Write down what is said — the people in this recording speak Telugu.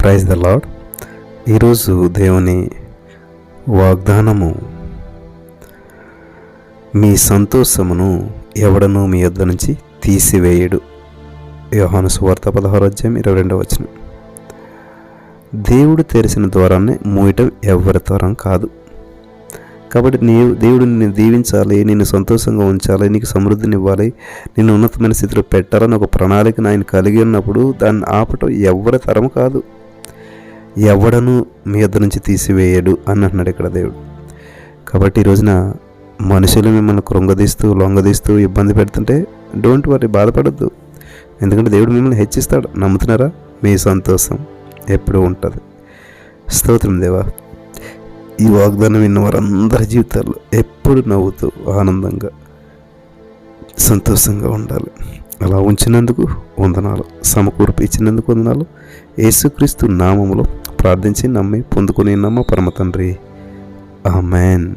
ప్రైజ్ ద లాడ్ ఈరోజు దేవుని వాగ్దానము మీ సంతోషమును ఎవడనూ మీ యొద్ద నుంచి తీసివేయడు. యోహాను సువార్త పదహారు అధ్యాయం ఇరవై రెండవ వచ్చిన దేవుడు తెరిచిన ద్వారాన్ని మూయటం ఎవరి తరం కాదు. కాబట్టి నీవు దేవుడు నిన్ను దీవించాలి నిన్ను సంతోషంగా ఉంచాలి నీకు సమృద్ధిని ఇవ్వాలి నిన్ను ఉన్నతమైన స్థితిలో పెట్టాలని ఒక ప్రణాళికను ఆయన కలిగి ఉన్నప్పుడు దాన్ని ఆపటం ఎవరి తరం కాదు. ఎవడను మీ ఇద్దరి నుంచి తీసివేయడు అని అంటున్నాడు ఇక్కడ దేవుడు. కాబట్టి ఈ రోజున మనుషులు మిమ్మల్ని కృంగదీస్తూ లొంగదీస్తూ ఇబ్బంది పెడుతుంటే డోంట్ వరీ బాధపడద్దు. ఎందుకంటే దేవుడు మిమ్మల్ని హెచ్చిస్తాడు. నమ్ముతున్నారా? మీ సంతోషం ఎప్పుడూ ఉంటుంది. స్తోత్రం దేవా. ఈ వాగ్దానం విన్న వారందరి జీవితాల్లో ఎప్పుడు నవ్వుతూ ఆనందంగా సంతోషంగా ఉండాలి. అలా ఉంచినందుకు వందనాలు సమకూర్పు ఇచ్చినందుకు వందనాలు. యేసుక్రీస్తు నామములో ప్రార్థించి నమ్మి పొందుకుని నమ్మ పరమ తండ్రి. ఆమెన్.